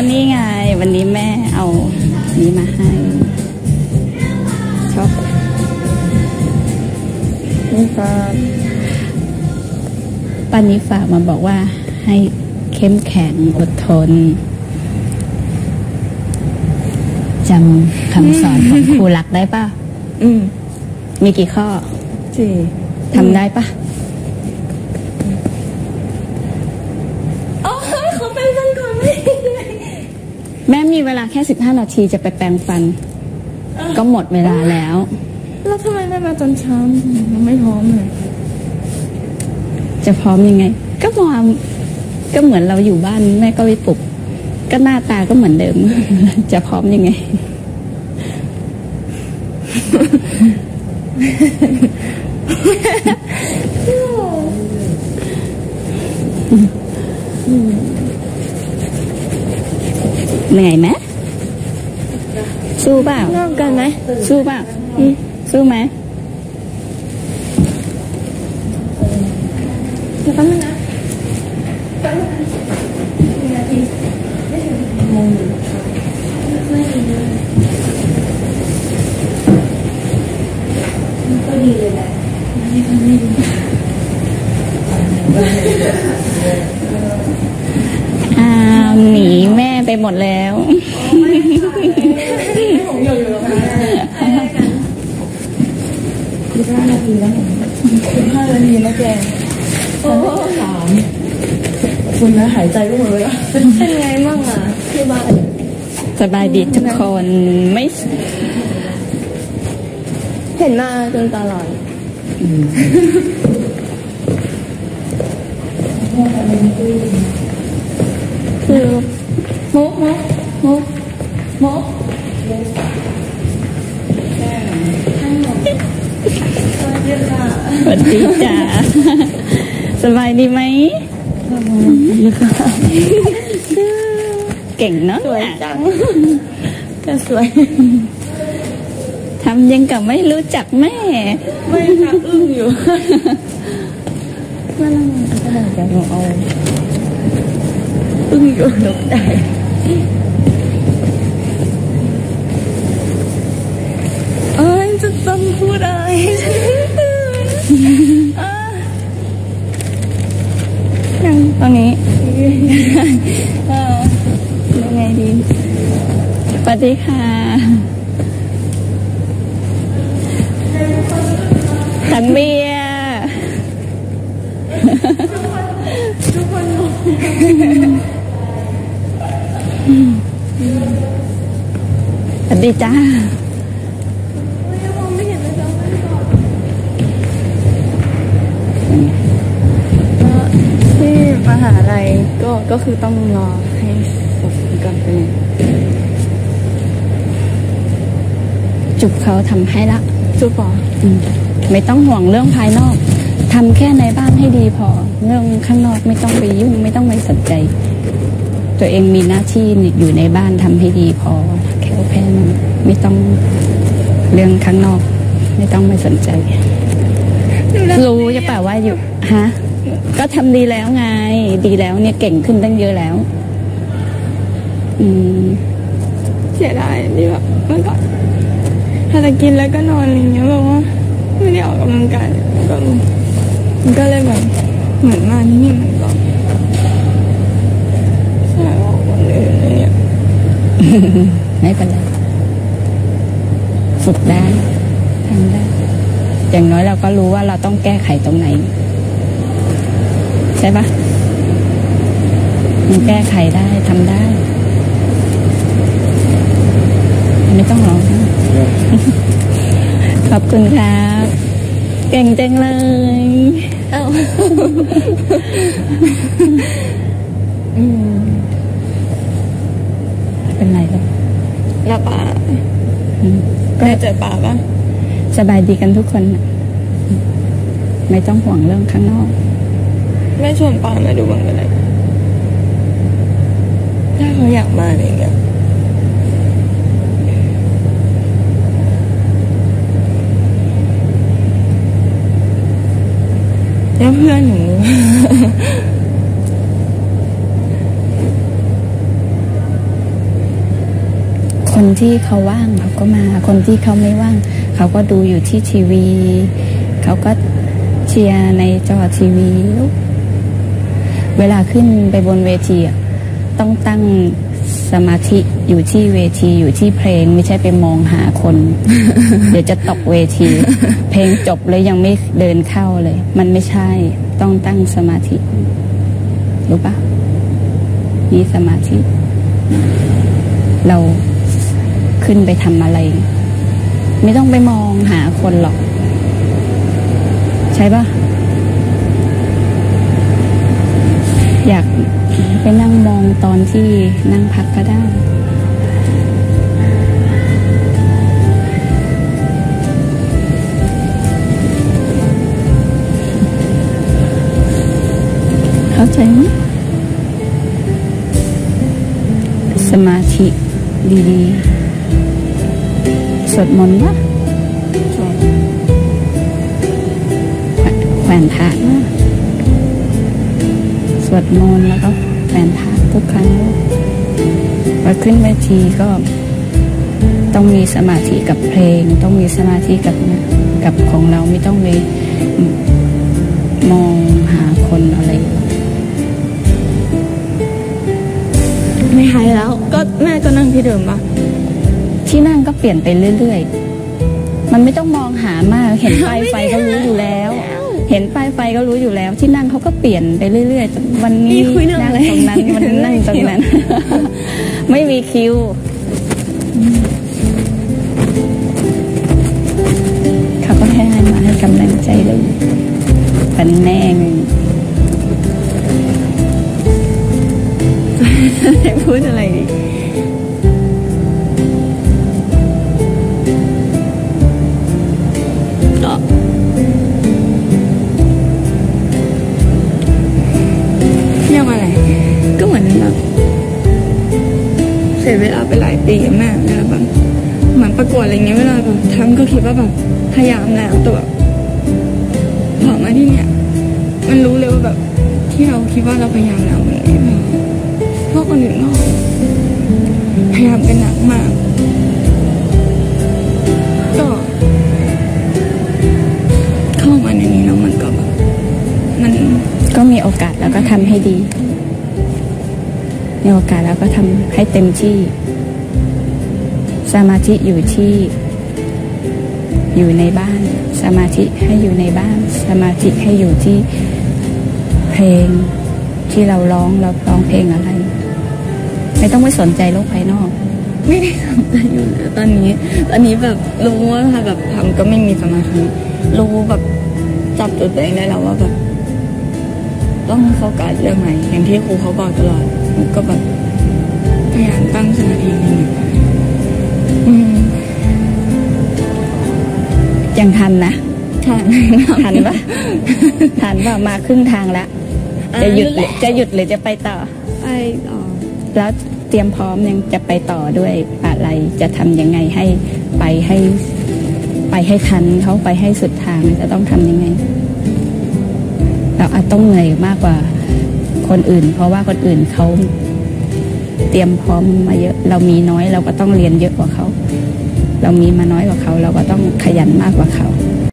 ก็นี่ไง วันนี้แม่เอานี้มาให้ชอบนี่ก็ป้านิฝากมาบอกว่าให้เข้มแข็งอดทนจำคำสอนของครูรักได้ป่ะ อืม มีกี่ข้อสี่ทำได้ป่ะ อ๋อเขาเป็นกันก่อนไม่ แม่มีเวลาแค่สิบห้านาทีจะไปแปรงฟัน ก็หมดเวลาแล้ว แล้วทำไมไม่มาตอนเช้ายังไม่พร้อมเลย จะพร้อมยังไง ก็มองก็เหมือนเราอยู่บ้านแม่ก็ไปปลุก ก็หน้าตาก็เหมือนเดิม จะพร้อมยังไงเหนื่อยไหม สู้เปล่านอกกันไหม ไปหมดแล้วสิบห้านาทีแล้วสิบห้านาทีนะแกโอ้สามคุณนะหายใจก็หมดเลยเป็นไงบ้างอะที่บ้านสบายดีทุกคนไม่ เห็นมาจนตลอดคือ มุกมุกมุกมุกสวัสดีจ้าสบายดีไหมเก่งเนาะสวยจังก็สวยทำยังกับไม่รู้จักแม่ ไม่ค่ะอึ้งอยู่นั่นนั่นก็ได้แต่หนูเอาอึ้งอยู่ตกใจ เอ้ยจะต้องพูดอะไรฉันไม่ตื่นอะนั่งตรงนี้เออยังไงดีสวัสดีค่ะถังเบียร์สวัสดีจ้าม องไม่เห็นเลยจ้ะที่มหาลัยก็ก็คือต้องรอให้สอบก่อนไปเลยจุบเขาทำให้ละจุ๊บปออืมไม่ต้องห่วงเรื่องภายนอกทำแค่ในบ้านให้ดีพอ เรื่องข้างนอกไม่ต้องไปยุ่ง ไม่ต้องไปสนใจ ตัวเองมีหน้าที่อยู่ในบ้านทำให้ดีพอแค่แค่นั้นไม่ต้องเรื่องข้างนอก ไม่ต้องไปสนใจ รู้จะเปล่าว่าอยู่ฮะก็ทำดีแล้วไง ดีแล้วเนี่ยเก่งขึ้นตั้งเยอะแล้ว อืมเสียดายที่แบบเมื่อก่อนถ้าจะกินแล้วก็นอนอะไรเงี้ยแบบว่าไม่ได้ออกกำลังกายก็มันก็เลยแบบเหมือนมาที่นี่เหมือนก่อนใช่ออกวันอื่นอะไรเงี้ย ไม่เป็นไรฝึกได้ทำได้ อย่างน้อยเราก็รู้ว่าเราต้องแก้ไขตรงไหน ใช่ปะมันแก้ไขได้ทำได้ ไม่ต้องร้องไห้ขอบคุณครับ เก่งจังเลยเอ้าอืม เป็นไรลูกแล้วป่าอืมแม่เจอป่าปะสบายดีกันทุกคนน่ะไม่ต้องห่วงเรื่องข้างนอก แม่ชวนป่ามาดูบ้างก็ได้ถ้าเขาอยากมาอะไรอย่างเงี้ยแล้วเพื่อนหนู คน ที่เขาว่างเขาก็มา คนที่เขาไม่ว่าง เขาก็ดูอยู่ที่ทีวี เขาก็เชียร์ในจอทีวี เวลาขึ้นไปบนเวทีต้องตั้งสมาธิอยู่ที่เวทีอยู่ที่เพลงไม่ใช่ไปมองหาคน เดี๋ยวจะตกเวที เพลงจบเลยยังไม่เดินเข้าเลย มันไม่ใช่ต้องตั้งสมาธิ รู้ปะมีสมาธิ เรา ขึ้นไปทำอะไร ไม่ต้องไปมองหาคนหรอก ใช่ปะอยากไปนั่งมองตอนที่นั่งพักก็ได้ วดมนต์วะแขวนพระนะสวดมนต์แล้วก็แขวนพระทุกครั้งพอขึ้นเวทีก็ต้องมีสมาธิกับเพลง ต้องมีสมาธิกับกับของเราไม่ต้องไปมองหาคนอะไร ไม่หายแล้ว ก็แม่ก็นั่งที่เดิมปะ ที่นั่งก็เปลี่ยนไปเรื่อยๆ มันไม่ต้องมองหามาก เห็นป้ายไฟก็รู้อยู่แล้ว เห็นป้ายไฟก็รู้อยู่แล้ว ที่นั่งเขาก็เปลี่ยนไปเรื่อยๆ วันนี้นั่งตรงนั้นวันนี้นั่งตรงนั้น ไม่มีคิวเขาก็แค่ให้มาให้กำลังใจเลยกันแน่ไงให้พูดอะไรดีาไปหลยอะแม่เวลาแบบเหมือนประกวดอะไรเงี้ยเวลาแบบทำก็คิดว่าแบบพยายามแล้วแต่แบบพอมาที่เนี่ยมันรู้เลยว่าแบบที่เราคิดว่าเราพยายามแล้วมันไม่พอเพราะคนอื่นก็พยายามกันหนักมากก็เข้ามาในนี้แล้วมันก็แบบมันก็มีโอกาสแล้วก็ทำให้ดีมีโอกาสแล้วก็ทำให้เต็มที่ สมาธิอยู่ที่ อยู่ในบ้าน สมาธิให้อยู่ในบ้าน สมาธิให้อยู่ที่เพลงที่เราร้องเราร้องเพลงอะไร ไม่ต้องไปสนใจโลกภายนอกไม่ได้ทำใจอยู่แล้วตอนนี้ ตอนนี้แบบรู้ว่าแบบทำก็ไม่มีสมาธิรู้แบบจับจุดตัวเองได้แล้วว่าแบบต้องโฟกัสเรื่องไหนอย่างที่ครูเขาบอกตลอดก็แบบ ทันนะใช่ทันปะทันปะมาครึ่งทางแล้วจะหยุดหรือจะหยุดหรือจะไปต่อไปต่อแล้วเตรียมพร้อมยังจะไปต่อด้วยอะไรจะทำยังไงให้ไปให้ ไปให้ทันเขาไปให้สุดทางจะต้องทำยังไง เราอาจต้องเหนื่อยมากกว่าคนอื่น เพราะว่าคนอื่นเขาเตรียมพร้อมมาเยอะ เรามีน้อยเราก็ต้องเรียนเยอะกว่าเขา เรามีมาน้อยกว่าเขา เราก็ต้องขยันมากกว่าเขา